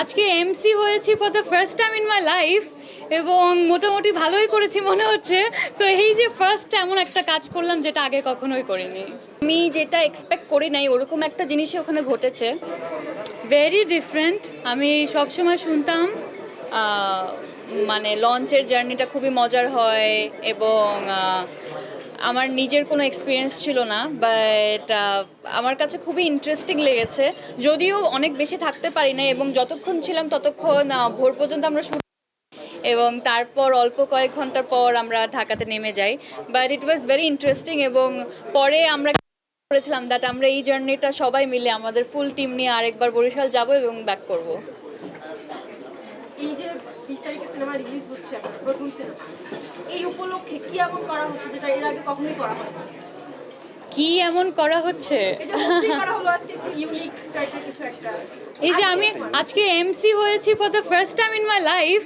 আজকে এমসি হয়েছি for the first time in my life এবং মোটামুটি ভালোই করেছি মনে হচ্ছে। তো এই যে ফার্স্ট এমন একটা কাজ করলাম যেটা আগে কখনোই করিনি। আমি যেটা এক্সপেক্ট করি নাই ওরকম একটা জিনিসই ওখানে ঘটেছে। ভেরি ডিফারেন্ট আমি সবসময় শুনতাম মানে লঞ্চের জার্নিটা খুবই মজার হয় এবং আমার নিজের কোনো এক্সপিরিয়েন্স ছিল না বাট আমার কাছে খুবই ইন্টারেস্টিং লেগেছে। যদিও অনেক বেশি থাকতে পারি না এবং যতক্ষণ ছিলাম ততক্ষণ ভোর পর্যন্ত আমরা শুট এবং তারপর অল্প কয়েক ঘণ্টার পর আমরা ঢাকাতে নেমে যাই। But it was very interesting এবং পরে আমরা করেছিলাম দ্যাট আমরা এই জার্নিটা সবাই মিলে, আমাদের ফুল টিম নিয়ে আরেকবার বরিশাল যাব এবং ব্যাক করব। এই যে বিশ তারিখে সিনেমা রিলিজ হচ্ছে, প্রথম সিনেমা। উপলক্ষে কি এমন করা হচ্ছে যেটা এর আগে কখনোই করা হয় কি এমন করা হচ্ছে? এই যে আমি আজকে এমসি হয়েছি for the first time in my life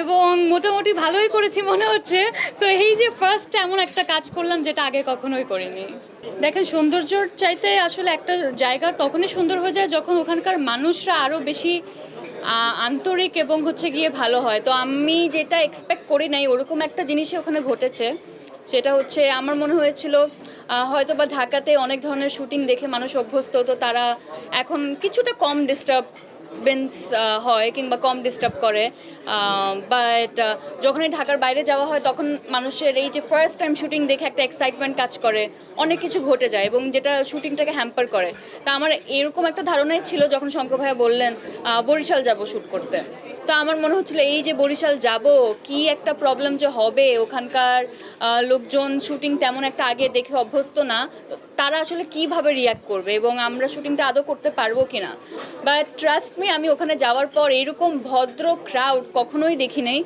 এবং মোটামুটি ভালোই করেছি মনে হচ্ছে। তো এই যে ফার্স্ট এমন একটা কাজ করলাম যেটা আগে কখনোই করিনি। দেখেন সৌন্দর্যর চাইতে আসলে একটা জায়গা তখনই সুন্দর হয়ে যায় যখন ওখানকার মানুষরা আরও বেশি আন্তরিক এবং হচ্ছে গিয়ে ভালো হয়। তো আমি যেটা এক্সপেক্ট করি নাই, ওরকম একটা জিনিসই ওখানে ঘটেছে। সেটা হচ্ছে আমার মনে হয়েছিল হয়তো বা ঢাকাতে অনেক ধরনের শুটিং দেখে মানুষ অভ্যস্ত, তো তারা এখন কিছুটা কম ডিস্টার্বেন্স হয় কিংবা কম ডিস্টার্ব করে বাট যখনই ঢাকার বাইরে যাওয়া হয় তখন মানুষের এই যে ফার্স্ট টাইম শুটিং দেখে একটা এক্সাইটমেন্ট কাজ করে, অনেক কিছু ঘটে যায় এবং যেটা শুটিংটাকে হ্যাম্পার করে। তা আমার এরকম একটা ধারণাই ছিল যখন শঙ্কর ভাইয়া বললেন বরিশাল যাব শ্যুট করতে। তো আমার মনে হচ্ছিল, এই যে বরিশাল যাব, কি একটা প্রবলেম যে হবে? ওখানকার লোকজন শুটিং তেমন একটা আগে দেখে অভ্যস্ত না। তারা আসলে কীভাবে রিয়াক্ট করবে এবং আমরা শুটিংটা আদৌ করতে পারব কিনা? বাট ট্রাস্ট মি আমি ওখানে যাওয়ার পর এরকম ভদ্র ক্রাউড কখনোই দেখি নাই